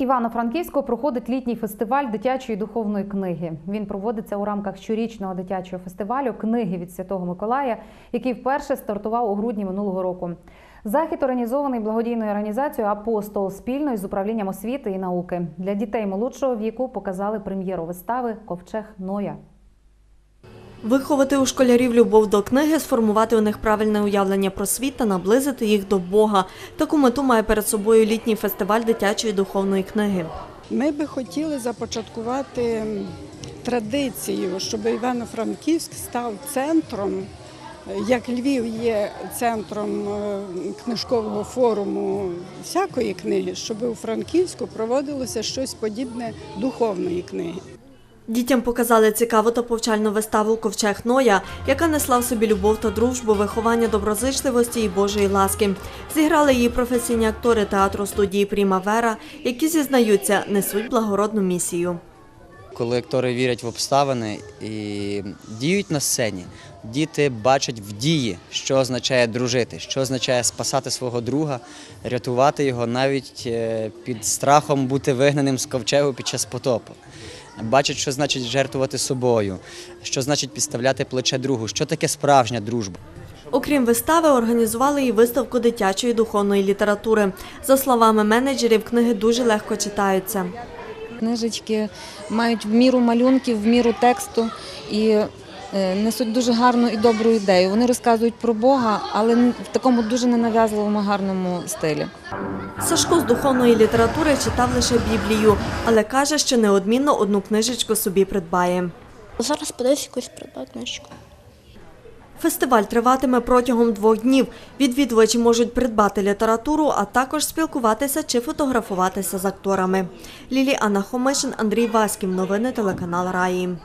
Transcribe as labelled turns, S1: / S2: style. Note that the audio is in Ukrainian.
S1: Івано-Франківську проходить літній фестиваль дитячої духовної книги. Він проводиться у рамках щорічного дитячого фестивалю книги від Святого Миколая, який вперше стартував у грудні минулого року. Захід організований благодійною організацією Апостол спільно із управлінням освіти і науки. Для дітей молодшого віку показали прем'єру вистави Ковчег Ноя.
S2: Виховати у школярів любов до книги, сформувати у них правильне уявлення про світ та наблизити їх до Бога. Таку мету має перед собою літній фестиваль дитячої духовної книги.
S3: Ми би хотіли започаткувати традицію, щоб Івано-Франківськ став центром, як Львів є центром е, книжкового форуму всякої книги, щоб у Франківську проводилося щось подібне духовної книги.
S2: Дітям показали цікаву та повчальну виставу Ковчег Ноя, яка несла в собі любов та дружбу, виховання доброзичливості і Божої ласки. Зіграли її професійні актори театру студії Прімавера, які зізнаються, несуть благородну місію.
S4: коли актори вірять в обставини і діють на сцені, діти бачать в дії, що означає дружити, що означає спасати свого друга, рятувати його навіть е, під страхом бути вигнаним з ковчегу під час потопу. Бачать, що значить жертвувати собою, що значить підставляти плече другу, що таке справжня дружба.
S2: Окрім вистави, організували і виставку дитячої духовної літератури. За словами менеджерів, книги дуже легко читаються.
S5: Книжечки мають в міру малюнків, в міру тексту і несуть дуже гарну і добру ідею. Вони розказують про Бога, але в такому дуже ненав'язливому гарному стилі.
S2: Сашко з духовної літератури читав лише Біблію, але каже, що неодмінно одну книжечку собі придбає.
S6: Зараз подивись якусь придбати книжку.
S2: Фестиваль триватиме протягом двох днів. Відвідувачі можуть придбати літературу, а також спілкуватися чи фотографуватися з акторами. Ліліана Хомишин, Андрій Васьків. Новини телеканал Раї.